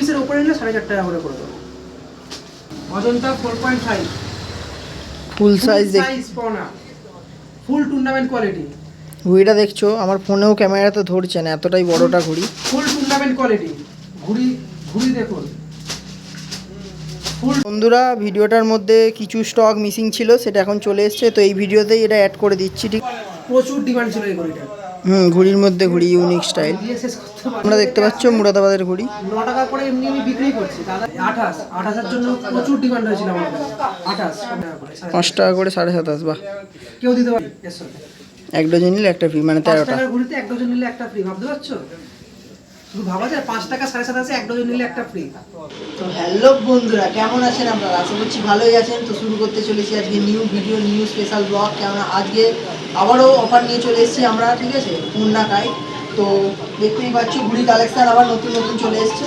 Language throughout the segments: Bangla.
পিসের উপরে নিলে সাড়ে চার টাকা করে করে দেবো। Ajanta four point five full size পনা। ফুল টুর্নামেন্ট কোয়ালিটি ঘুড়িটা দেখছ আমার ফোনেও ক্যামেরাতে ধরছে না এতটাই বড়টা ঘুড়ি। ফুল টুর্নামেন্ট কোয়ালিটি ঘুড়ি ঘুড়ি দেখুন। বন্ধুরা ভিডিওটার মধ্যে কিছু স্টক মিসিং ছিল সেটা এখন চলে এসছে তো এই ভিডিওতেই এটা অ্যাড করে দিচ্ছি ঠিক প্রচুর ডিমান্ড ছিল এই ঘড়িটা হুম ঘুড়ির মধ্যে ঘুড়ি ইউনিক স্টাইল তোমরা দেখতে পাচ্ছ মুরাদাবাদের ঘুড়ি। ন টাকা করে এমনি এমনি বিক্রি করছি। দাদা আঠাশ। আঠাশের জন্য প্রচুর ডিমান্ড হয়েছিল আমার আঠাশ। পাঁচ টাকা করে সাড়ে সাতাশ বাহ। কেউ দিতে পারে? এক ডজন নিলে একটা ফ্রি মানে তেরোটা। ঘুড়িতে এক ডজন নিলে একটা ফ্রি ভাবতে পারছ? শুধু ভাবা যায়, পাঁচ টাকা সাড়ে সাতাশে এক ডজন নিলে একটা ফ্রি তো হ্যালো বন্ধুরা, কেমন আছেন আপনারা? আশা করছি ভালোই আছেন। তো শুরু করতে চলেছি আজকে new video new special blog কেমন আজকে আবারও অফার নিয়ে চলে এসেছি আমরা, ঠিক আছে? পূর্ণাকায়। তো দেখতেই পাচ্ছি ঘুড়ি কালেকশন আবার নতুন নতুন চলে এসেছে।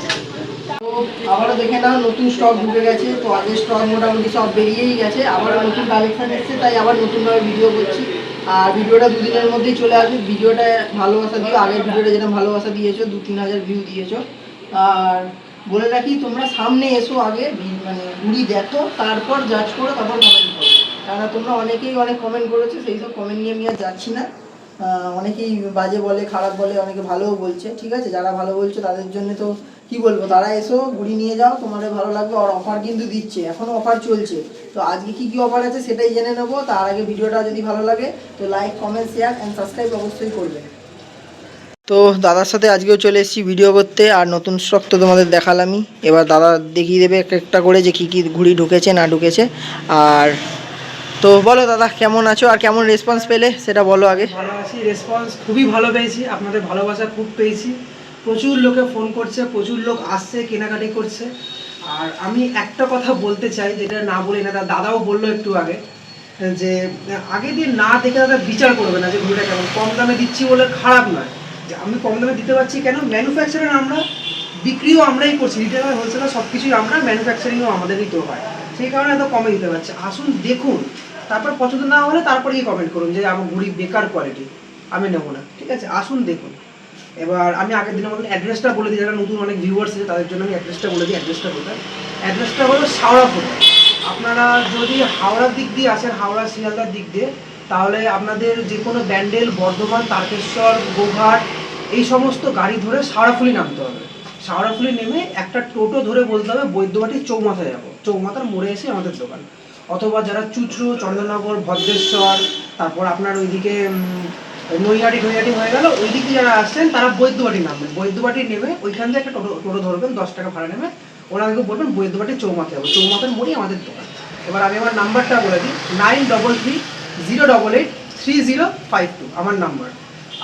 তো আবারও দেখে নাও, নতুন স্টক ঢুকে গেছে। তো আগের স্টক মোটামুটি সব বেরিয়েই গেছে। আবারও নতুন কালেকশন এসেছে, তাই আবার নতুনভাবে ভিডিও করছি। আর ভিডিওটা দুদিনের মধ্যেই চলে আসবে। ভিডিওটা ভালোবাসা দিও। আগের ভিডিওটা যেটা ভালোবাসা দিয়েছ, দু তিন হাজার ভিউ দিয়েছ। আর বলে রাখি, তোমরা সামনে এসো আগে মানে ঘুড়ি দেখো, তারপর জাজ করো, তারপর কমেন্ট করো। কারণ তোমরা অনেকেই অনেক কমেন্ট করেছ, সেই সব কমেন্ট নিয়ে আমি আর যাচ্ছি না। অনেকেই বাজে বলে, খারাপ বলে, অনেকে ভালোও বলছে। ঠিক আছে, যারা ভালো বলছে, তাদের জন্য তো কি বলব, তারা এসো ঘুড়ি নিয়ে যাও, তোমাদের ভালো লাগবে আর অফার কিন্তু দিচ্ছে, এখনও অফার চলছে। তো আজকে কি কি অফার আছে সেটাই জেনে নেব, তার আগে ভিডিওটা যদি ভালো লাগে, তো like comment share and subscribe অবশ্যই করবে। তো দাদার সাথে আজকেও চলে এসেছি ভিডিও করতে, আর নতুন স্টক তো তোমাদের দেখালামই। এবার দাদা দেখিয়ে দেবে এক একটা করে যে কী কী ঘুড়ি ঢুকেছে, না ঢুকেছে। আর তো বলো দাদা, কেমন আছো, আর কেমন রেসপন্স পেলে, সেটা বলো আগে। ভালো আছি রেসপন্স খুবই ভালো পেয়েছি, আপনাদের ভালোবাসা খুব পেয়েছি। প্রচুর লোকে ফোন করছে, প্রচুর লোক আসছে, কেনাকাটি করছে। আর আমি একটা কথা বলতে চাই, যেটা না বলি না দাদা- দাদাও বলল একটু আগে, যে আগে দিয়ে না দেখে দাদা বিচার করবে না যে ঘুড়িটা কেমন। কম দামে দিচ্ছি বলে খারাপ নয়। যে আমি কম দামে দিতে পারছি কেন? ম্যানুফ্যাকচারার আমরা বিক্রিও আমরাই করছি। রিটেলার হোলসেলার সব কিছুই আমরা ম্যানুফ্যাকচারিংও আমাদেরই তো হয়। সেই কারণে এত কমে দিতে পারছি। আসুন, দেখুন। তারপর পছন্দ না হলে তারপরে কমেন্ট করুন যে আমার ঘুড়ি বেকার কোয়ালিটি আমি নেব না। ঠিক আছে? আসুন, দেখুন। এবার আমি আগের দিনের মতন অ্যাড্রেসটা বলে দিই, যারা নতুন অনেক ভিউয়ার্স আছে, তাদের জন্য আমি অ্যাড্রেসটা বলে দিই অ্যাড্রেসটা কোথায়? অ্যাড্রেসটা হলো শাওড়াপুর আপনারা যদি হাওড়ার দিক দিয়ে আসেন, হাওড়া শিয়ালদার দিক দিয়ে, তাহলে আপনাদের যে কোনো ব্যান্ডেল, বর্ধমান, তারকেশ্বর, গোঘাট, এই সমস্ত গাড়ি ধরে শাওড়াফুলি নামতে হবে। শাওড়াফুলি নেমে একটা টোটো ধরে বলতে হবে, বৈদ্যবাটি চৌমাথা যাব। চৌমাথার মোড়ে এসে আমাদের দোকান। অথবা যারা চুচড়ো চন্দননগর, ভদ্রেশ্বর, তারপর আপনার ওইদিকে নৈহাটি নৈহাটি হয়ে গেল ওই দিকে যারা আসছেন তারা বৈদ্যবাটি নামবেন। বৈদ্যবাটি নেমে ওইখান থেকে একটা টোটো টোটো ধরবেন, দশ টাকা ভাড়া নেবে। ওনাদেরকে বলবেন বৈদ্যবাটি চৌমাথা যাব। চৌমাথার মোড়েই আমাদের দোকান। এবার আমি আমার নাম্বারটা বলে দিই, nine double three zero double eight three zero five two, আমার নাম্বার।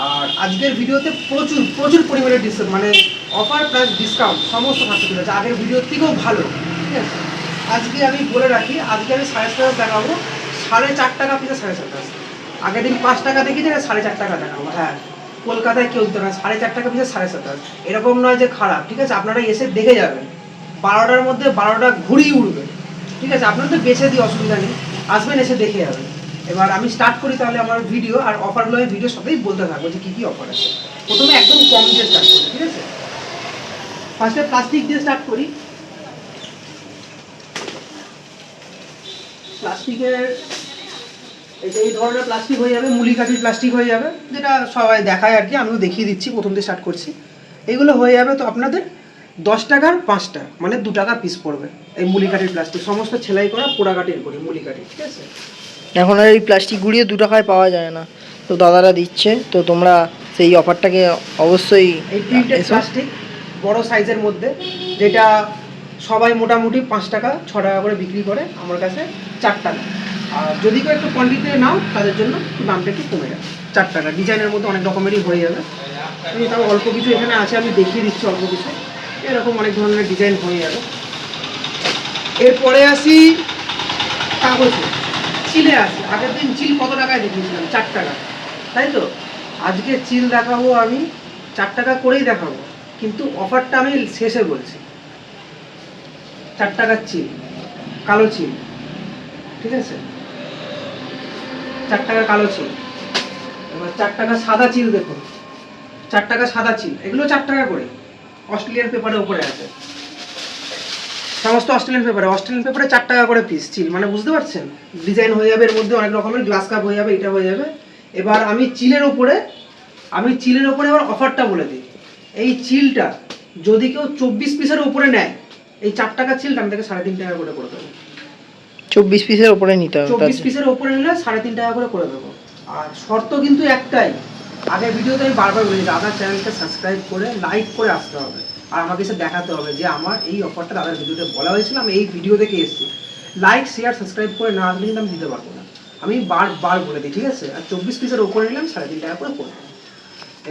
আর আজকের ভিডিওতে প্রচুর প্রচুর পরিমাণে ডিসকাউন্ট মানে অফার প্লাস ডিসকাউন্ট সমস্ত থাকতে চলেছে আগের ভিডিওর থেকেও ভালো, ঠিক আছে? আজকে আমি বলে রাখি, আজকে আমি সাড়ে সাতাশ দেখাবো সাড়ে চার টাকা পিসে সাড়ে সাতাশ আগের দিন পাঁচ টাকা দেখি যে সাড়ে চার টাকা দেখাবো হ্যাঁ। কলকাতায় কেউ দিতে না, সাড়ে চার টাকা পিসে সাড়ে সাতাশ এরকম নয় যে খারাপ, ঠিক আছে? আপনারা এসে দেখে যাবেন। বারোটার মধ্যে বারোটা ঘুরিয়ে উঠবে। ঠিক আছে? আপনার তো বেছে দিই, অসুবিধা নেই। আসবেন, এসে দেখে যাবেন। এবার আমি স্টার্ট করি তাহলে আমার ভিডিও আর অফারগুলো আমি ভিডিও সাথেই বলতে থাকব যে কী কী অফার আছে। প্রথমে একদম কম দিয়ে স্টার্ট করি, ঠিক আছে? ফার্স্টে প্লাস্টিক দিয়ে স্টার্ট করি। প্লাস্টিকের এই ধরনের প্লাস্টিক হয়ে যাবে মুলি কাঠির প্লাস্টিক হয়ে যাবে যেটা সবাই দেখায় আর কি আমিও দেখিয়ে দিচ্ছি প্রথম দিয়ে স্টার্ট করছি। এগুলো হয়ে যাবে তো আপনাদের দশ টাকার পাঁচটা মানে দু টাকা পিস পড়বে এই মুলি কাঠির প্লাস্টিক সমস্ত ছেলাই করা পোড়া কাঠির করি মুলি কাঠি ঠিক আছে? এখন আর এই প্লাস্টিক গুঁড়িয়ে দু টাকায় পাওয়া যায় না। তো দাদারা দিচ্ছে তো তোমরা সেই অফারটাকে অবশ্যই এই প্রিন্টেড প্লাস্টিক বড় সাইজের মধ্যে যেটা সবাই মোটামুটি পাঁচ টাকা ছ টাকা করে বিক্রি করে আমার কাছে চার টাকা আর যদি কেউ একটু কোয়ান্টিটিতে নাও, তাদের জন্য দামটা একটু কমে যাবে। চার টাকা। ডিজাইনের মধ্যে অনেক রকমেরই হয়ে যাবে। এই তাও অল্প কিছু এখানে আছে, আমি দেখিয়ে দিচ্ছি অল্প কিছু। এরকম অনেক ধরনের ডিজাইন হয়ে যাবে। এরপরে আসি কাগজে। চিলে আসি। আগের দিন চিল কত টাকায় দেখিয়েছিলাম? চার টাকা। তাই তো? আজকে চিল দেখাবো আমি, চার টাকা করেই দেখাবো। কিন্তু অফারটা আমি শেষে বলছি। চার টাকার চিল, কালো চিল। ঠিক আছে? চার টাকা কালো চিল। এবার চার টাকা সাদা চিল দেখুন। চার টাকা সাদা চিল। এগুলো চার টাকা করে। অস্ট্রেলিয়ান পেপারের উপরে আছে। সমস্ত অস্ট্রেলিয়ান পেপারে। অস্ট্রেলিয়ান পেপারে চার টাকা করে পিস চিল। মানে বুঝতে পারছেন? ডিজাইন হয়ে যাবে এর মধ্যে অনেক রকমের গ্লাস কাপ হয়ে যাবে, এটা হয়ে যাবে। এবার আমি চিলের ওপরে, আমি চিলের ওপরে এবার অফারটা বলে দিই। এই চিলটা যদি কেউ চব্বিশ পিসের ওপরে নেয়, এই চার টাকা চিলটা আমি তাকে সাড়ে তিন টাকা করে করে দেবো। চব্বিশ পিসের ওপরে নিতে হবে চব্বিশ পিসের ওপরে নিলে সাড়ে তিন টাকা করে করে দেবো। আর শর্ত কিন্তু একটাই আগের ভিডিওতে আমি বারবার বলি দাদার চ্যানেলকে সাবস্ক্রাইব করে লাইক করে আসতে হবে। আর আমাকে এসে দেখাতে হবে যে আমার এই অফারটা দাদার ভিডিওতে বলা হয়েছিল আমি এই ভিডিও থেকে এসেছি। লাইক শেয়ার সাবস্ক্রাইব করে না আসলে কিন্তু আমি দিতে পারব না। আমি বার বার বলে দিই ঠিক আছে? আর চব্বিশ পিসের ওপরে নিলাম সাড়ে তিন টাকা করে করে দেবো।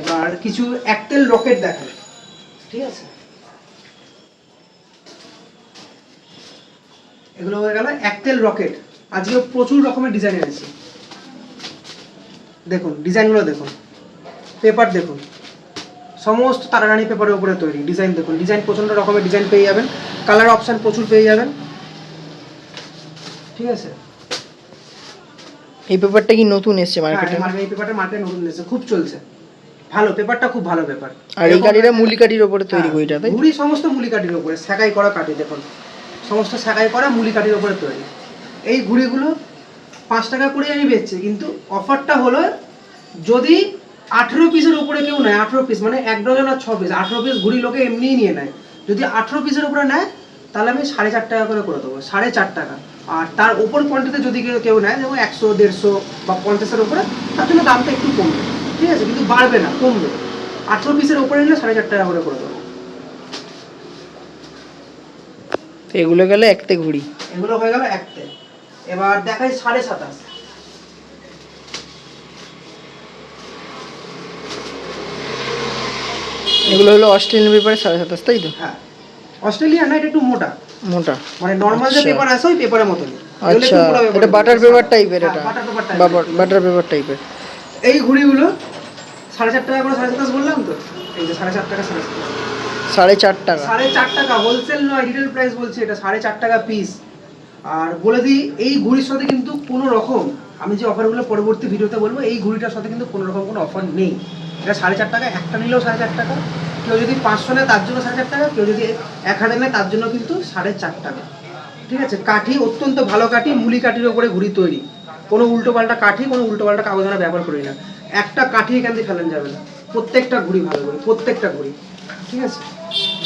এবার কিছু একটেল রকেট দেখায় ঠিক আছে? এগুলো হয়ে গেল একটেল রকেট। আজকে প্রচুর রকমের ডিজাইন এনেছি। দেখুন ডিজাইনগুলো দেখুন। পেপার দেখুন। সমস্ত তারারানি পেপারের উপরে তৈরি ডিজাইন দেখুন। ডিজাইন প্রচণ্ড রকমের ডিজাইন পেয়ে যাবেন। কালার অপশান প্রচুর পেয়ে যাবেন। ঠিক আছে? এই পেপারটা কি নতুন এসছে হ্যাঁ, মার্কেটে এই এই পেপারটা মার্কেটে নতুন এসেছে খুব চলছে। ভালো পেপারটা খুব ভালো পেপার আর এই কাঠিটা মুলি কাঠির ওপরে তৈরি করিটা তাই মুড়ি সমস্ত মুলি কাঠির উপরে সেকাই করা কাঠি দেখুন। সমস্ত সেকাই করা মুলি কাঠির উপরে তৈরি। এই ঘুড়িগুলো পাঁচ টাকা করে আমি বেচছি, কিন্তু অফারটা হলো যদি আঠেরো পিসের উপরে কেউ নেয়, আঠেরো পিস মানে এক ডজন আর ছ পিস আঠেরো পিস ঘুড়ি লোকে এমনিই নিয়ে নেয়। যদি আঠেরো পিসের উপরে নেয়, তাহলে আমি সাড়ে চার টাকা করে করে দেবো, সাড়ে চার টাকা। আর তার উপর কোয়ান্টিতে যদি কেউ কেউ নেয়, যেমন একশো, দেড়শো বা পঞ্চাশের উপরে, তার জন্য দামটা একটু কমবে। ঠিক আছে? কিন্তু বাড়বে না, কমবে। আঠেরো পিসের উপরে নিলে সাড়ে চার টাকা করে করে দেবো। তো এগুলো গেলে একতে ঘুড়ি এগুলো হয়ে গেল একতে। এবার দেখাই সাড়ে সাতাশ। এগুলো হলো অস্ট্রেলিয়ান পেপারে সাড়ে সাতাশ তাই তো? হ্যাঁ। অস্ট্রেলিয়া না এটা একটু মোটা। মোটা। মানে নর্মাল যে আচ্ছা। পেপার আছে ওই পেপারের মতনই। আচ্ছা এটা বাটার পেপার টাইপের এটা। বাটার পেপার টাইপের এই ঘুড়িগুলো সাড়ে চার টাকা করে সাড়ে সাতাশ বললাম তো? এই যে সাড়ে চার টাকা সাড়ে সাতাশ। সাড়ে চার টাকা। সাড়ে চার টাকা হোলসেল নয় রিটেল প্রাইস বলছি এটা, সাড়ে চার টাকা পিস আর বলে দিই, এই ঘুড়ির সাথে কিন্তু কোনো রকম, আমি যে অফারগুলো পরবর্তী ভিডিওতে বলব, এই ঘুড়িটার সাথে কিন্তু কোনো রকম কোনো অফার নেই। এটা সাড়ে চার টাকা, একটা নিলেও সাড়ে চার টাকা। কেউ যদি পাঁচশো নেয়, তার জন্য সাড়ে চার টাকা, কেউ যদি এক হাজার নেয়, তার জন্য কিন্তু সাড়ে চার টাকা। ঠিক আছে? কাঠি, অত্যন্ত ভালো কাঠি, মুলি কাঠির ওপরে ঘুড়ি তৈরি। কোনো উল্টো পাল্টা কাঠি, কোনো উল্টো পাল্টা কাগজ আমরা ব্যবহার করি না। একটা কাঠি এখান থেকে ফেলেন যাবে না। প্রত্যেকটা ঘুড়ি ভালো করে, প্রত্যেকটা ঘুড়ি। ঠিক আছে?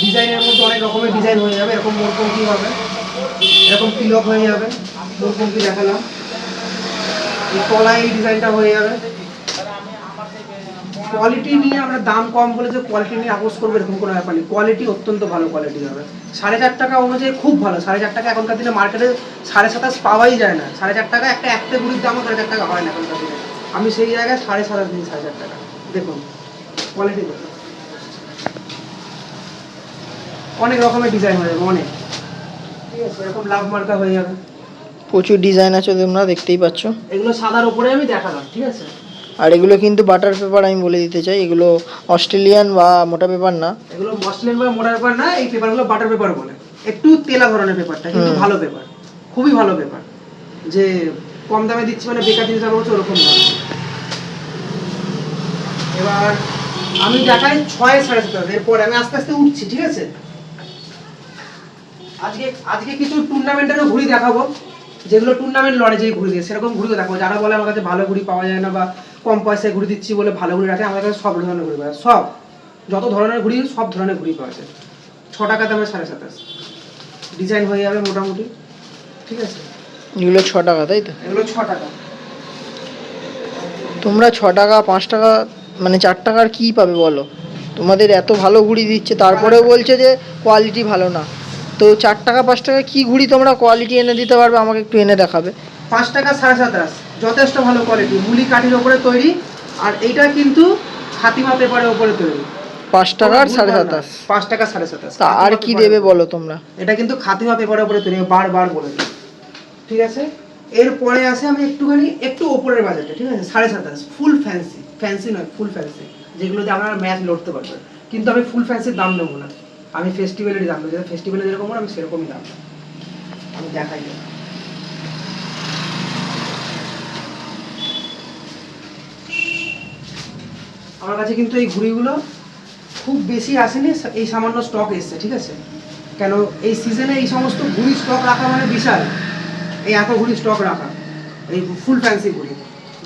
ডিজাইনের মধ্যে অনেক রকমের ডিজাইন হয়ে যাবে, এরকম মোরপঙ্কি হবে, এরকম তিলক হয়ে যাবে মোরপঙ্কি দেখালাম। তলায় ডিজাইনটা হয়ে যাবে। কোয়ালিটি নিয়ে আমরা দাম কম বলে যে কোয়ালিটি নিয়ে আপোষ করব এরকম কোনো ব্যাপার নেই। কোয়ালিটি অত্যন্ত ভালো কোয়ালিটি হবে। সাড়ে চার টাকা অনুযায়ী খুব ভালো। সাড়ে চার টাকা এখনকার দিনে মার্কেটে সাড়ে সাতাশ পাওয়াই যায় না। সাড়ে চার টাকা একটা একটা গুড়ির দামও সাড়ে চার টাকা হয় না এখনকার দিনে। আমি সেই জায়গায় সাড়ে সাতাশ দিন সাড়ে চার টাকা। দেখুন কোয়ালিটি দেখুন অনেক রকমের ডিজাইন হয়ে যাবে অনেক। ঠিক আছে এরকম লাভ মার্কা হয়ে যাবে। প্রচুর ডিজাইন আছে তোমরা দেখতেই পাচ্ছ। এগুলো সাদার উপরে আমি দেখালাম ঠিক আছে? আর এগুলো কিন্তু বাটার পেপার আমি বলে দিতে চাই এগুলো অস্ট্রেলিয়ান বা মোটা পেপার না। এগুলো মসলিন বা মোটা পেপার না এই পেপারগুলো বাটার পেপার বলে। একটু তেলা ধরনের পেপারটা কিন্তু ভালো পেপার খুবই ভালো পেপার যে কম দামে দিচ্ছি মানে বেকার জিনিস আমার হচ্ছে ওরকম না এবার আমি দেখাই ছয় সাড়ে সাত এরপর আমি আস্তে আস্তে উঠছি ঠিক আছে? আজকে আজকে কিছু টুর্নামেন্টেরও ঘুড়ি দেখাবো। যেগুলো টুর্নামেন্ট লড়ে যে ঘুড়ি দিয়ে সেরকম ঘুড়ি দেখাবো। যারা বলে আমার কাছে ভালো ঘুড়ি পাওয়া যায় না বা কম পয়সায় ঘুড়ি দিচ্ছি বলে ভালো ঘুড়ি রাখে আমার কাছে সব ধরনের ঘুড়ি পাওয়া সব যত ধরনের ঘুড়ি সব ধরনের ঘুড়ি পাওয়া যায়। ছ টাকা দামে সাড়ে সাতাশ। ডিজাইন হয়ে যাবে মোটামুটি ঠিক আছে? এগুলো ছ টাকা তাই তো? এগুলো ছ টাকা। তোমরা ছ টাকা পাঁচ টাকা মানে চার টাকার কি পাবে বলো? তোমাদের এত ভালো ঘুড়ি দিচ্ছে তারপরেও বলছে যে কোয়ালিটি ভালো না। তো চার টাকা পাঁচ টাকা কি ঘুড়ি তোমরা কোয়ালিটি এনে দিতে পারবে আমাকে একটু এনে দেখাবে। পাঁচ টাকা সাড়ে সাতাশ যথেষ্ট ভালো কোয়ালিটি মুলি কাঠির ওপরে তৈরি আর এইটা কিন্তু হাতিমা পেপারের ওপরে তৈরি। পাঁচ টাকা আর সাড়ে। সাতাশ পাঁচ টাকা সাড়ে সাতাশ আর কি দেবে বলো তোমরা? এটা কিন্তু খাতিমা পেপারের উপরে তৈরি বারবার বলে দিই। ঠিক আছে? এরপরে আসে আমি একটুখানি একটু ওপরের বাজেটে ঠিক আছে? সাড়ে সাতাশ ফুল ফ্যান্সি ফ্যান্সি নয় ফুল ফ্যান্সি যেগুলোতে আপনারা ম্যাচ লড়তে পারবেন। কিন্তু আমি ফুল ফ্যান্সির দাম নেব না। আমি ফেস্টিভ্যালেরই দাম নেব ফেস্টিভ্যালে যেরকম আমি সেরকমই দাম আমি দেখাই। আমার কাছে কিন্তু এই ঘুড়িগুলো খুব বেশি আসেনি এই সামান্য স্টক এসছে, ঠিক আছে? কেন, এই সিজনে এই সমস্ত ঘুড়ি স্টক রাখা মানে বিশাল। এই এত ঘুড়ি স্টক রাখা। এই ফুল ফ্যান্সি ঘুড়ি।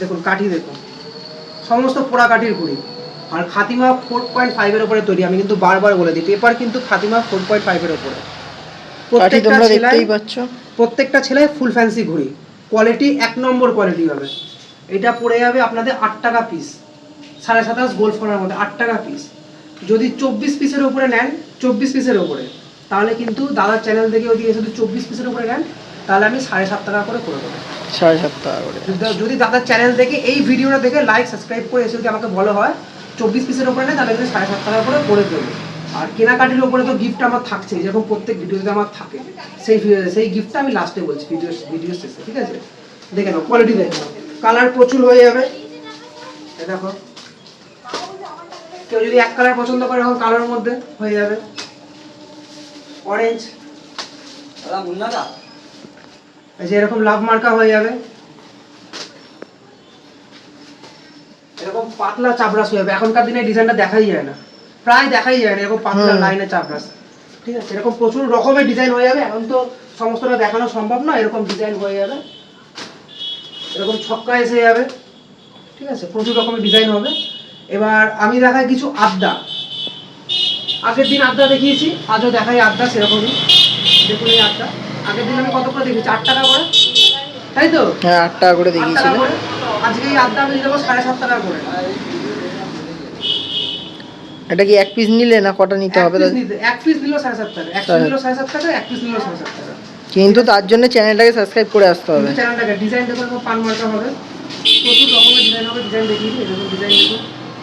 দেখুন, কাঠি দেখুন। সমস্ত পোড়া কাঠির ঘুড়ি। আর খাতিমা ফোর পয়েন্ট ফাইভের ওপরে তৈরি আমি কিন্তু বারবার বলে দিই পেপার কিন্তু খাতিমা ফোর পয়েন্ট ফাইভের ওপরে প্রত্যেকটা ছেলাই প্রত্যেকটা ছেলে ফুল ফ্যান্সি ঘুড়ি। কোয়ালিটি এক নম্বর কোয়ালিটি হবে। এটা পড়ে যাবে আপনাদের আট টাকা পিস সাড়ে সাতাশ গোল ফোনের মধ্যে আট টাকা পিস যদি চব্বিশ পিসের উপরে নেন চব্বিশ পিসের উপরে তাহলে কিন্তু দাদার চ্যানেল থেকে যদি শুধু চব্বিশ পিসের উপরে নেন তাহলে আমি সাড়ে সাত টাকা করে করে দেবো। সাড়ে সাত টাকা করে। যদি- দাদার চ্যানেল থেকে এই ভিডিওটা দেখে লাইক সাবস্ক্রাইব করে এসে যদি আমাকে বলো হয় চব্বিশ পিসের উপরে নেয় তাহলে কিন্তু সাড়ে সাত টাকা করে করে দেবো আর কেনাকাটির ওপরে তো গিফট আমার থাকছেই যেরকম প্রত্যেক ভিডিওতে আমার থাকে। সেই সেই গিফটটা আমি লাস্টে বলছি ভিডিও ভিডিও শেষে ঠিক আছে? দেখে নাও কোয়ালিটি দেখে নাও। কালার প্রচুর হয়ে যাবে। দেখো। কেউ যদি এক কালার পছন্দ করে এখন কালারের মধ্যে হয়ে যাবে। অরেঞ্জ দাদা মুন্না দা? এই যে এরকম লাভ মার্কা হয়ে যাবে। এরকম পাতলা চাপরাস হয়ে যাবে। এখনকার দিনে ডিজাইনটা দেখাই যায় না। প্রায় দেখাই যায় না এরকম পাতলা হুম। লাইনের চাপরাস ঠিক আছে? এরকম প্রচুর রকমের ডিজাইন হয়ে যাবে। এখন তো সমস্তটা দেখানো সম্ভব না এরকম ডিজাইন হয়ে যাবে। এরকম ছক্কা এসে যাবে। ঠিক আছে? প্রচুর রকমের ডিজাইন হবে। এবার আমি দেখাই কিছু আড্ডা। আগের দিন আড্ডা দেখিয়েছি আজও দেখাই আড্ডা সেরকমই। দেখুন এই আড্ডা। আগের দিন আমি কত করে দেখিয়েছি? আট টাকা করে? তাই তো? হ্যাঁ আট টাকা করে করে? আজকে এই আমি দেবো সাড়ে সাত টাকা করে এটা কি এক পিস নিলে না কটা নিতে হবে? এক পিস নিল সাড়ে সাত টাকা এক পিস সাড়ে- সাড়ে সাত টাকা এক পিস নিল সাড়ে সাত টাকা কিন্তু তার জন্য চ্যানেলটাকে সাবস্ক্রাইব করে আসতে হবে। চ্যানেলটাকে ডিজাইন দেখুন পান মার্কা হবে। প্রচুর রকমের ডিজাইন হবে ডিজাইন দেখিয়ে দিই এরকম ডিজাইন দেখুন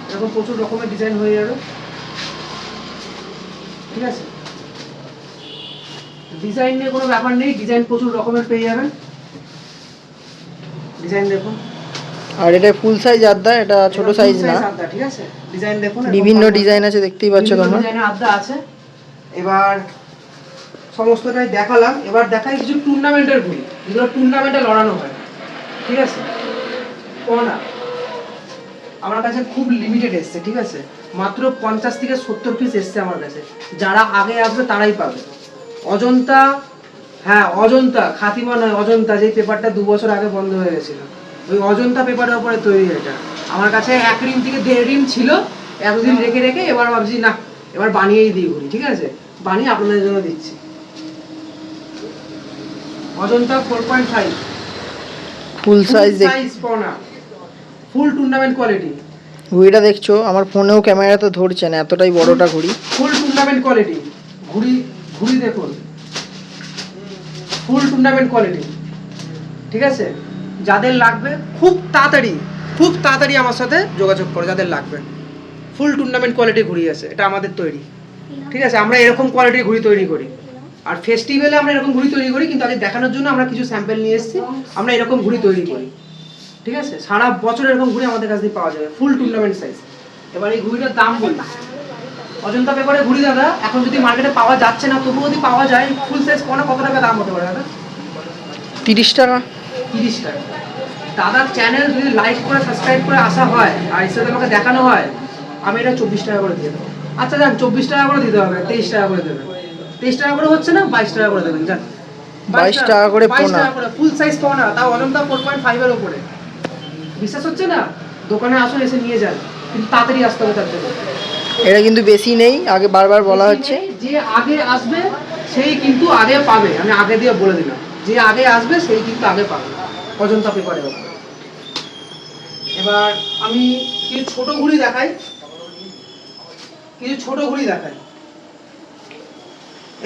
এরকম প্রচুর রকমের ডিজাইন হয়ে যাবে। ঠিক আছে? ডিজাইন নিয়ে কোনো ব্যাপার নেই ডিজাইন প্রচুর রকমের পেয়ে যাবেন। ডিজাইন দেখুন আর এটা ফুল সাইজ আড্ডা এটা ছোট সাইজ না। ঠিক আছে? ডিজাইন দেখুন বিভিন্ন ডিজাইন আছে দেখতেই পাচ্ছ তোমরা। ডিজাইনের আদ্যা আছে। এবার সমস্তটাই দেখালাম। এবার দেখাই কিছু টুর্নামেন্টের ঘুড়ি যেগুলো টুর্নামেন্টে লড়ানো হয়। ঠিক আছে? ও আমার কাছে খুব লিমিটেড এসছে ঠিক আছে? মাত্র পঞ্চাশ থেকে সত্তর পিস এসছে আমার কাছে। যারা আগে আসবে তারাই পাবে। অজন্তা হ্যাঁ অজন্তা। খাতিমা নয় অজন্তা। যেই পেপারটা দু বছর আগে বন্ধ হয়ে গেছিল। ওই অজন্তা পেপারের উপরে তৈরি এটা। আমার কাছে এক রিম থেকে দেড় রিম ছিল এতদিন রেখে রেখে এবার ভাবছি না এবার বানিয়েই দিই ঘুরি ঠিক আছে? বানিয়ে আপনাদের জন্য দিচ্ছি। Ajanta four point five full size size পনা। ফুল টুর্নামেন্ট কোয়ালিটি ঘড়িটা দেখছ? আমার ফোনেও ক্যামেরাতে ধরছে না এতটাই বড়টা ঘড়ি। ফুল টুর্নামেন্ট কোয়ালিটি ঘুড়ি ঘুড়ি দেখুন। ফুল টুর্নামেন্ট কোয়ালিটি ঠিক আছে? যাদের লাগবে খুব তাড়াতাড়ি খুব তাড়াতাড়ি আমার সাথে যোগাযোগ করো, যাদের লাগবে। ফুল টুর্নামেন্ট কোয়ালিটি ঘুড়ি আছে এটা আমাদের তৈরি। ঠিক আছে, আমরা এরকম কোয়ালিটির ঘুড়ি তৈরি করি। আর ফেস্টিভ্যালে আমরা এরকম ঘুড়ি তৈরি করি, কিন্তু আগে দেখানোর জন্য আমরা কিছু স্যাম্পেল নিয়ে এসেছি, আমরা এরকম ঘুড়ি তৈরি করি। ঠিক আছে, সারা বছর এরকম ঘুড়ি আমাদের কাছ থেকে পাওয়া যাবে ফুল টুর্নামেন্ট সাইজ এবার এই ঘুড়িটার দাম বলি। অজন্তা পেপারে ঘুড়ি, দাদা, এখন যদি মার্কেটে পাওয়া যাচ্ছে না, তবুও যদি পাওয়া যায় ফুল সাইজ কোনো কত টাকা দাম হতে পারে, দাদা? তিরিশ টাকা। তিরিশ টাকা। দাদার চ্যানেল যদি লাইক করে সাবস্ক্রাইব করে আসা হয় আর হিসেবে আমাকে দেখানো হয় আমি এটা চব্বিশ টাকা করে দিয়ে দেবো। আচ্ছা যান চব্বিশ টাকা করে দিতে হবে তেইশ টাকা করে দেবেন। তেইশ টাকা করে হচ্ছে না বাইশ টাকা করে দেবেন যান 22 টাকা করে বাইশ টাকা করে ফুল সাইজ পোনা তাও অজন্তা ফোর পয়েন্ট ফাইভের ওপরে বিশ্বাস হচ্ছে না? দোকানে আসুন এসে নিয়ে যান কিন্তু তাড়াতাড়ি আসতে হবে তার জন্য। এটা কিন্তু বেশি নেই আগে বারবার বলা হচ্ছে। যে আগে আসবে সেই কিন্তু আগে পাবে আমি আগে দিয়ে বলে দিলাম। যে আগে আসবে সেই কিন্তু আগে পাবে। অজন্তা পেপারের ওপর এবার আমি কিছু ছোট ঘুড়ি দেখাই। কিছু ছোট ঘুড়ি দেখাই।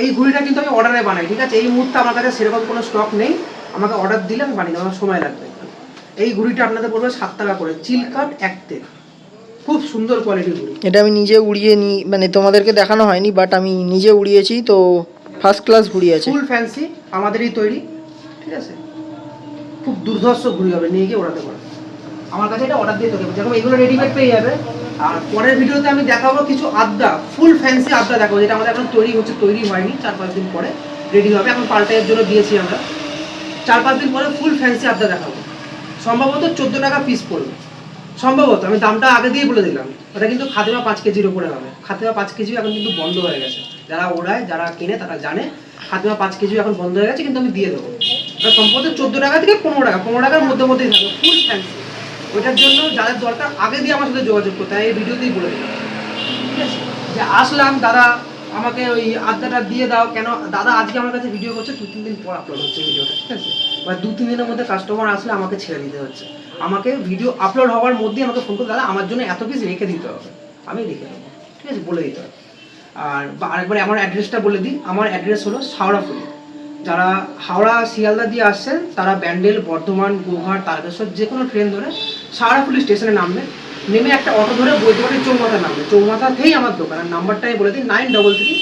এই ঘুড়িটা কিন্তু আমি অর্ডারে বানাই ঠিক আছে? এই মুহূর্তে আমার কাছে সেরকম কোনো স্টক নেই। আমাকে অর্ডার দিলে আমি বানিয়ে দেবো সময় লাগবে। এই ঘুড়িটা আপনাদের পড়বে সাত টাকা করে চিল কাট এক তেল। খুব সুন্দর কোয়ালিটির ঘুড়ি। এটা আমি নিজে উড়িয়ে নি মানে তোমাদেরকে দেখানো হয়নি বাট আমি নিজে উড়িয়েছি তো ফার্স্ট ক্লাস ঘুড়ি আছে। ফুল ফ্যান্সি আমাদেরই তৈরি ঠিক আছে? খুব দুর্ধর্ষ ঘুরি হবে নিয়ে গিয়ে ওড়াতে পারবে। আমার কাছে এটা অর্ডার দিয়ে তোকে। যেরকম এগুলো রেডিমেড পেয়ে যাবে। আর পরের ভিডিওতে আমি দেখাবো কিছু আড্ডা ফুল ফ্যান্সি আড্ডা দেখাবো, যেটা আমাদের এখন তৈরি হচ্ছে, তৈরি হয়নি, চার পাঁচ দিন পরে রেডি হবে। এখন পাল্টাইয়ের জন্য দিয়েছি আমরা। চার পাঁচ দিন পরে ফুল ফ্যান্সি আড্ডা দেখাবো। সম্ভবত চোদ্দ টাকা পিস পড়বে। সম্ভবত, আমি দামটা আগে দিয়ে বলে দিলাম। ওটা কিন্তু খাতেমা পাঁচ কেজির ওপরে হবে। খাতেমা পাঁচ কেজি এখন কিন্তু বন্ধ হয়ে গেছে। যারা ওড়ায়, যারা কিনে, তারা জানে হাতিমা পাঁচ কেজি এখন বন্ধ হয়ে গেছে, কিন্তু আমি দিয়ে দেবো। ওটা সম্ভবত চোদ্দ টাকা থেকে পনেরো টাকা, পনেরো টাকার মধ্যে মধ্যেই থাকবে ফুল ফ্যান্সি ওইটার জন্য যাদের দরকার, আগে দিয়ে আমার সাথে যোগাযোগ করতে হয়, এই ভিডিওতেই বলে দিলাম ঠিক আছে? যে আসলাম, দাদা আমাকে ওই আড্ডাটা দিয়ে দাও, কেন দাদা আজকে আমার কাছে ভিডিও করছে দু তিন দিন পর আপলোড হচ্ছে ভিডিওটা, ঠিক আছে? এবার দু তিন দিনের মধ্যে কাস্টমার আসলে আমাকে ছেড়ে দিতে হচ্ছে। আমাকে ভিডিও আপলোড হওয়ার মধ্যেই আমাকে ফোন করে দাদা, আমার জন্য এত পিস রেখে দিতে হবে। আমি রেখে দেবো, ঠিক আছে? বলে দিতে হবে। আর বা আরেকবার আমার অ্যাড্রেসটা বলে দিই। আমার অ্যাড্রেস হলো শাওড়াফুলি যারা হাওড়া শিয়ালদা দিয়ে আসছেন, তারা ব্যান্ডেল, বর্ধমান গোঘাট তারকেশ্বর যে কোনো ট্রেন ধরে শাওড়াফুলি স্টেশনে নামবে। নেমে একটা অটো ধরে বৈদ্যবাড়ির চৌমাথা নামবে। চৌমাথাতেই আমার দোকান। আর নাম্বারটা আমি বলে দিই nine double three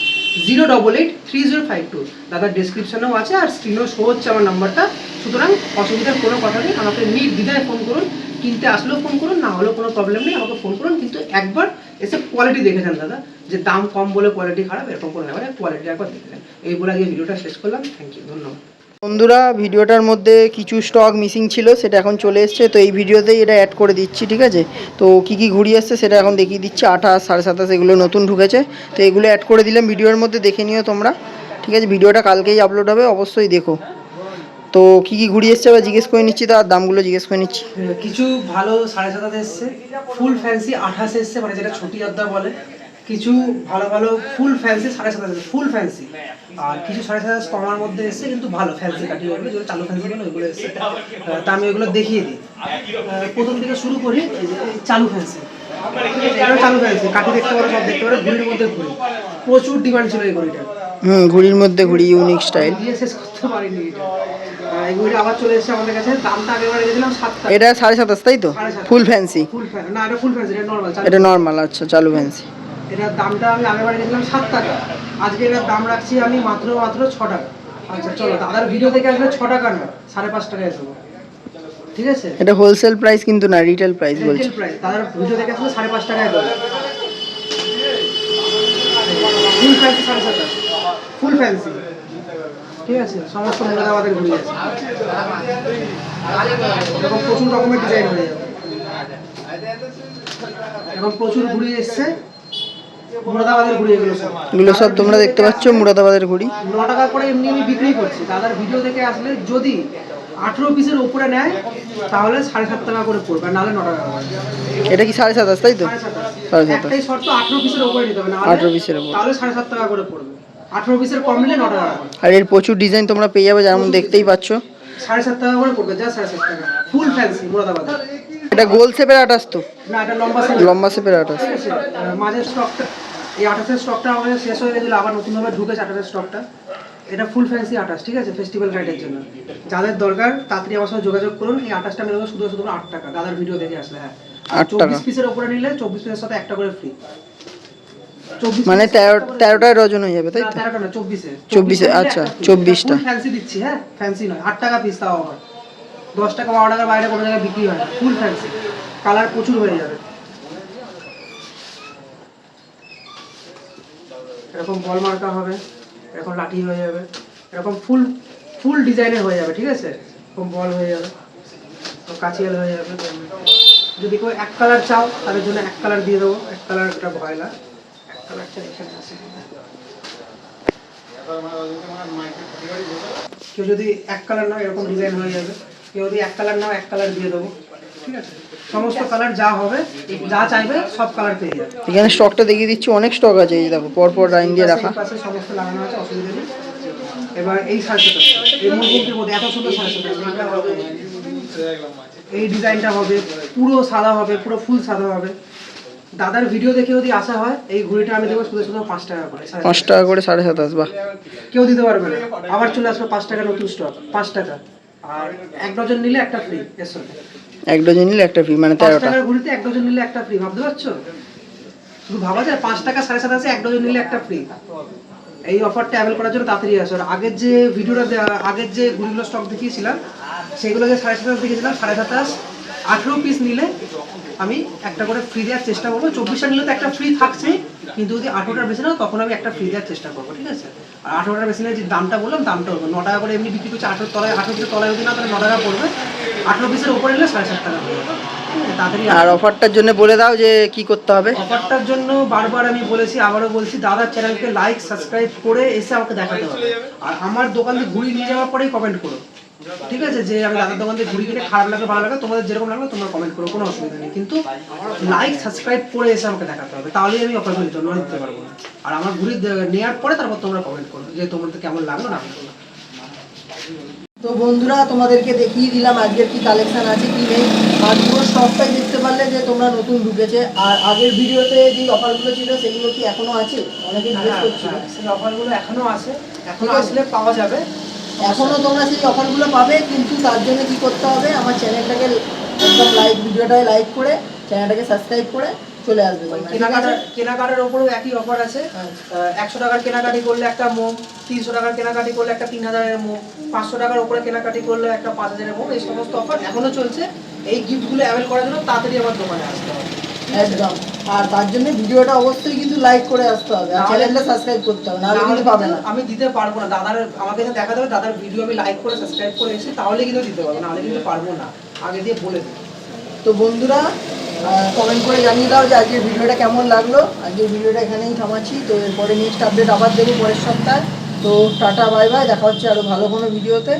zero double eight three zero five two দাদার ডিসক্রিপশনেও আছে আর স্ক্রিনেও শো হচ্ছে আমার নাম্বারটা সুতরাং অসুবিধার কোনো কথা নেই। আমাকে নির্দ্বিধায় ফোন করুন। কিনতে আসলেও ফোন করুন, না হলেও কোনো প্রবলেম নেই। আমাকে ফোন করুন, কিন্তু একবার এসে কোয়ালিটি দেখে যান দাদা। যে দাম কম বলে কোয়ালিটি খারাপ, এরকম কোনো ব্যাপারে কোয়ালিটি একবার দেখে যান এই বলে আজকে ভিডিওটা শেষ করলাম। থ্যাংক ইউ ধন্যবাদ। বন্ধুরা, ভিডিওটার মধ্যে কিছু স্টক মিসিং ছিল, সেটা এখন চলে এসছে। তো এই ভিডিওতেই এটা অ্যাড করে দিচ্ছি, ঠিক আছে? তো কি কি ঘুরি আসছে সেটা এখন দেখিয়ে দিচ্ছি। আঠাশ, সাড়ে সাতাশ, এগুলো নতুন ঢুকেছে। তো এগুলো অ্যাড করে দিলাম। ভিডিওর মধ্যে দেখে নিও তোমরা। ঠিক আছে? ভিডিওটা কালকেই আপলোড হবে, অবশ্যই দেখো। তো কি কি ঘুরি এসছে এবার জিজ্ঞেস করে নিচ্ছি তার দামগুলো জিজ্ঞেস করে নিচ্ছি। কিছু ভালো সাড়ে সাতাতে এসছে। ফুল ফ্যান্সি আঠাশ এসছে মানে যেটা ছুটি আড্ডা বলে। কিছু ভালো ভালো ফুল ফ্যান্সি সাড়ে সাতাশ ফুল ফ্যান্সি। আর কিছু সাড়ে সাতাশ কমার মধ্যে এসছে কিন্তু ভালো ফ্যান্সি কাটি ওগুলো যেগুলো চালু ফ্যান্সি গুলো ওইগুলো এসছে। তা আমি ওইগুলো দেখিয়ে দিই। প্রথম থেকে শুরু করি চালু ফ্যান্সি। চালু ফ্যান্সি কাঠি দেখতে পারো সব দেখতে পারো ঘুড়ির মধ্যে ঘুড়ি। প্রচুর ডিমান্ড ছিল এই ঘড়িটা হুম ঘুড়ির মধ্যে ঘুড়ি ইউনিক স্টাইল শেষ করতে পারিনি এটা। এই ঘড়িটা আবার চলে এসেছে আমাদের কাছে। দামটা আগেবারে গেছিলাম সাত এটা সাড়ে সাতাশ তাই তো? ফুল ফ্যান্সি। ফুল না এটা ফুল ফ্যান্সি এটা নর্মাল এটা নর্মাল আচ্ছা চালু ফ্যান্সি। এটার দামটা আমি আগের বারে গেছিলাম সাত টাকা। আজকে এটার দাম রাখছি আমি মাত্র মাত্র ছ টাকা। আচ্ছা চলো দাদার ভিডিও থেকে আসলে ছ টাকা না সাড়ে পাঁচ টাকায় দেবো ঠিক আছে? এটা হোলসেল প্রাইস কিন্তু না রিটেল প্রাইস বলছি। রিটেল প্রাইস দাদার ভিডিও থেকে আসলে সাড়ে পাঁচ টাকায় দেবো ফুল ফ্যান্সি সাড়ে সাতাশ। ফুল ফ্যান্সি ঠিক আছে? সমস্ত মুরাদাবাদের ঘুরে আছে। এরকম প্রচুর রকমের ডিজাইন হয়ে যাবে। এখন প্রচুর ঘুড়ি এসছে। এগুলো সব। তোমরা দেখতে পাচ্ছ মুরাদাবাদের ঘুড়ি। ন টাকা করে এমনি আমি বিক্রি করছি। দাদার ভিডিও থেকে আসলে যদি আঠেরো পিসের উপরে নেয় তাহলে সাড়ে সাত টাকা করে পড়বে নাহলে ন টাকা এটা কি সাড়ে সাতাশ তাই তো? সাড়ে সাতাশ। শর্ত আঠেরো পিসের উপরে নিতে হবে 18 পিসের উপর। তাহলে সাড়ে সাত টাকা করে পড়বে। আঠেরো পিসের কম নিলে ন টাকা আর এর প্রচুর ডিজাইন তোমরা পেয়ে যাবে যেমন দেখতেই পাচ্ছ। সাড়ে সাত টাকা করে পড়বে যা সাড়ে সাত টাকা। Full fancy Moradabad. এটা গোল শেপের আটাশ তো? না এটা লম্বা সাইজ লম্বা শেপের আটাশ আহ, মাঝের স্টকটা এই আঠাশের স্টকটা আমাদের শেষ হয়ে গেছিল আবার নতুনভাবে ঢুকেছে আঠাশের স্টকটা এটা ফুল ফ্যান্সি আঠাশ ঠিক আছে ফেস্টিভ্যাল গাইডের জন্য। যাদের দরকার তাড়াতাড়ি আমার সঙ্গে যোগাযোগ করুন এই আঠাশটা মেলে শুধু শুধু আট টাকা। দাদার ভিডিও দেখে আসলে হ্যাঁ। আর। চব্বিশ পিসের ওপরে নিলে চব্বিশ পিসের সাথে একটা করে ফ্রি মানে তেরো তেরোটায় ডজন হয়ে যাবে তাই তো? তেরোটা না চব্বিশে। চব্বিশে, আচ্ছা, চব্বিশটা। ফ্যান্সি দিচ্ছি হ্যাঁ? ফ্যান্সি নয় আট টাকা পিস তাও আবার। দশ টাকা বারো টাকার বাইরে কোনো জায়গায় বিক্রি হয় ফুল ফ্যান্সি কালার প্রচুর হয়ে যাবে। এরকম বল মার্কা হবে এরকম লাঠি হয়ে যাবে এরকম ফুল ফুল ডিজাইনের হয়ে যাবে ঠিক আছে? এরকম বল হয়ে যাবে কাছিয়াল হয়ে যাবে যদি কেউ এক কালার চাও তাদের জন্য এক কালার দিয়ে দেবো এক কালারটা ভয়লা এক কালারটা এখানে আছে কেউ যদি এক কালার নাও এরকম ডিজাইন হয়ে যাবে। কেউ যদি এক কালার নাও এক কালার দিয়ে দেবো। ঠিক আছে? সমস্ত কালার যা হবে যা চাইবে সব কালার পেয়ে যাবে। এখানে স্টকটা দেখিয়ে দিচ্ছি অনেক স্টক আছে এই দেখো পরপর লাইন দিয়ে রাখা। পাশে সমস্ত লাগানো আছে অসুবিধা নেই। এবার এই সাড়ে এই মধ্যে এত সুন্দর সাড়ে এই ডিজাইনটা হবে। পুরো সাদা হবে পুরো ফুল সাদা হবে। দাদার ভিডিও দেখে যদি আসা হয় এই ঘড়িটা আমি দেবো শুধু শুধু পাঁচ টাকা করে সাড়ে পাঁচ টাকা করে সাড়ে সাতাশ বাহ। কেউ দিতে পারবে না। আবার চলে আসবে পাঁচ টাকা নতুন স্টক পাঁচ টাকা। আর এক ডজন নিলে একটা ফ্রি এর সাথে এক ডজন নিলে একটা ফ্রি মানে পাঁচ তেরোটা। টাকার ঘুড়িতে এক ডজন নিলে একটা ফ্রি ভাবতে পারছ? শুধু ভাবা যায় পাঁচ টাকা সাড়ে সাত আছে এক ডজন নিলে একটা ফ্রি এই অফারটা অ্যাভেল করার জন্য তাড়াতাড়ি আসো। আর আগের যে ভিডিওটা আগের যে ঘুড়িগুলো স্টক দেখিয়েছিলাম সেগুলো যে সাড়ে সাতাশ দেখিয়েছিলাম সাড়ে সাতাশ আঠেরো পিস নিলে আমি একটা করে ফ্রি দেওয়ার চেষ্টা করব। চব্বিশটা নিলে তো একটা ফ্রি থাকছেই কিন্তু যদি আঠেরোটার বেশি নাও তখন আমি একটা ফ্রি দেওয়ার চেষ্টা করব ঠিক আছে? আর আঠেরোটার বেশি যে দামটা বললাম দামটা হবে ন টাকা করে এমনি বিক্রি করছে আঠেরো তলায় আঠেরো তলায় যদি না তাহলে ন টাকা পড়বে। আঠেরো পিসের উপরে নিলে সাড়ে সাত টাকা পড়বে। আর অফারটার জন্য বলে দাও যে কি করতে হবে। অফারটার জন্য বারবার আমি বলেছি আবারও বলছি দাদার চ্যানেলকে লাইক সাবস্ক্রাইব করে এসে আমাকে দেখাতে হবে। আর আমার দোকান থেকে ঘুরি নিয়ে যাওয়ার পরেই কমেন্ট করো। ঠিক আছে যে আমি দাদার দোকান থেকে ঘুরি কিনে খারাপ লাগে ভালো লাগে তোমাদের যেরকম লাগল তোমরা কমেন্ট করো কোনো অসুবিধা নেই। কিন্তু লাইক সাবস্ক্রাইব করে এসে আমাকে দেখাতে হবে তাহলেই আমি দিতে পারব দিতে পারব। আর আমার ঘুরি নেওয়ার পরে তারপর তোমরা কমেন্ট করো যে তোমাদের কেমন লাগল না লাগল। তো বন্ধুরা তোমাদেরকে দেখিয়ে দিলাম আজকের কি কালেকশন আছে কি নেই। আর পুরো স্টকটাই দেখতে পারলে যে তোমরা নতুন ঢুকেছে। আর আগের ভিডিওতে যে অফারগুলো ছিল সেগুলো কি এখনও আছে? অনেকে জিজ্ঞেস করছিল। সেই অফারগুলো এখনও আছে। এখনও আসলে পাওয়া যাবে। এখনও তোমরা সেই অফারগুলো পাবে কিন্তু তার জন্য কি করতে হবে আমার চ্যানেলটাকে একদম লাইক ভিডিওটায় লাইক করে চ্যানেলটাকে সাবস্ক্রাইব করে চলে আসবে? কেনাকাটার কেনাকাটার ওপরেও একই অফার আছে। একশো টাকার কেনাকাটি করলে একটা মোম তিনশো টাকার কেনাকাটি করলে একটা তিন হাজারের মোম পাঁচশো টাকার ওপরে কেনাকাটি করলে একটা পাঁচ হাজারের মোম এই সমস্ত অফার এখনও চলছে। এই গিফটগুলো অ্যাভেল করার জন্য তাড়াতাড়ি আমার দোকানে আসতে হবে। একদম। আর তার জন্য ভিডিওটা অবশ্যই কিন্তু লাইক করে আসতে হবে। আর চ্যানেলটা সাবস্ক্রাইব করতে হবে নাহলে কিন্তু পাবে না। আমি দিতে পারব না। দাদার আমাকে এসে দেখাতে হবে দাদার ভিডিও আমি লাইক করে সাবস্ক্রাইব করে এসে তাহলে কিন্তু দিতে পারব নাহলে কিন্তু পারব না। আগে দিয়ে বলে দিই। তো বন্ধুরা কমেন্ট করে জানিয়ে দাও যে আজকের ভিডিওটা কেমন লাগল। আজকের ভিডিওটা এখানেই থামাচ্ছি। তো এরপরে নেক্সট আপডেট আবার দেবো পরের সপ্তাহে। তো টাটা বাই বাই দেখা হচ্ছে আরও ভালো কোনো ভিডিওতে।